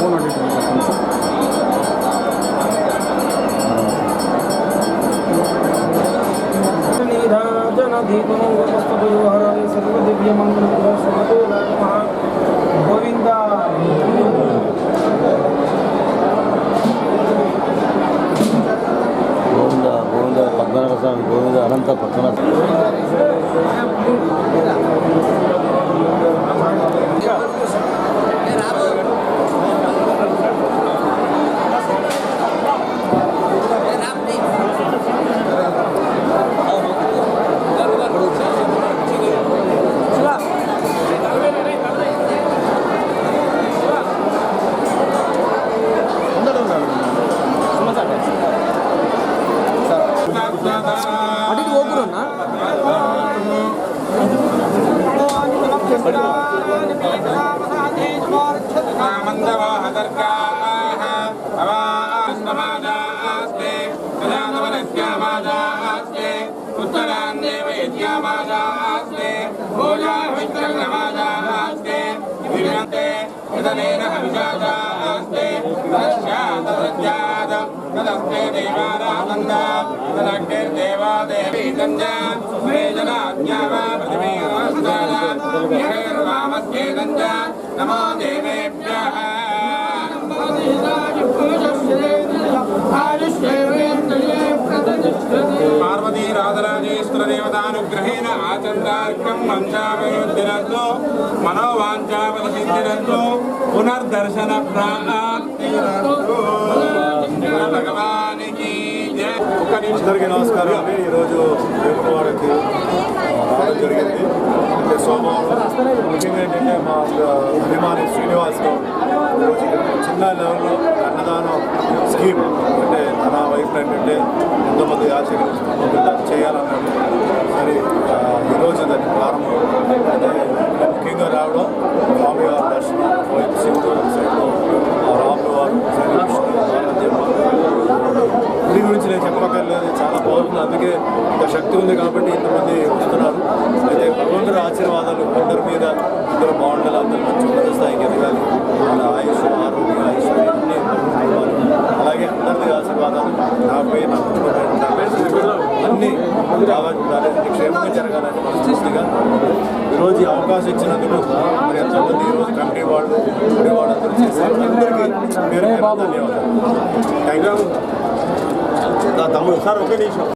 Phone Govinda Govinda Govinda Padmanabha Swami Govinda Ananta Padmanabha मन्दवाहतर्काः తదస్యాతదజ్జాత తదస్తే దేవారానంద తదగ్నిర్దేవాదేవీ తంజా వేదనాజ్ఞావా పృథివీరాస్తాన విహైర్వామస్యేదంజ నమో దేవేభ్యः పార్వతీ రాజరాజేశ్వర ఆచందార్కం వంశాభివృద్ధిరస్తు మనోవాంఛాపద పునర్దర్శన ప్రాప్తిరస్తు భగవానికి అందరికీ నమస్కారం అండి. ఈరోజు వేములవాడకి రావడం జరిగింది. అంటే సోమవారం. ముఖ్యంగా ఏంటంటే మా అభిమాని శ్రీనివాస్ గౌడ్ చిన్న లెవెల్లో తన వైఫ్ ఏంటంటే ఎంతోమంది ఆచరణ చేయాలన్నాడు సరే ఈరోజు దాన్ని ప్రారంభం. అయితే ముఖ్యంగా రావడం స్వామి వారి దర్శనం వైపు శివుడు సైడ్లో రాముడు వారు సైడ్ గుడి గురించి నేను చెప్పక్కర్లేదు చాలా బాగుంటుంది అందుకే ఇంత శక్తి ఉంది కాబట్టి ఇంతమంది వస్తున్నారు. అయితే భగవంతుడి ఆశీర్వాదాలు అందరి మీద ఇద్దరు బాగుంటారు నాపై నా కుటుంబపై అన్ని క్షేమంగా జరగాలని మనస్ఫూర్తిగా ఈరోజు ఈ అవకాశం ఇచ్చినందుకు మరి ఎంతోమంది ఈరోజు కమిటీ వాళ్ళు కమిటీ వాళ్ళు అందరూ చేశారు. అందరికీ పేరు ధన్యవాదాలు. Thank you. తమ్ముడు సార్ ఒకే నిమిషం.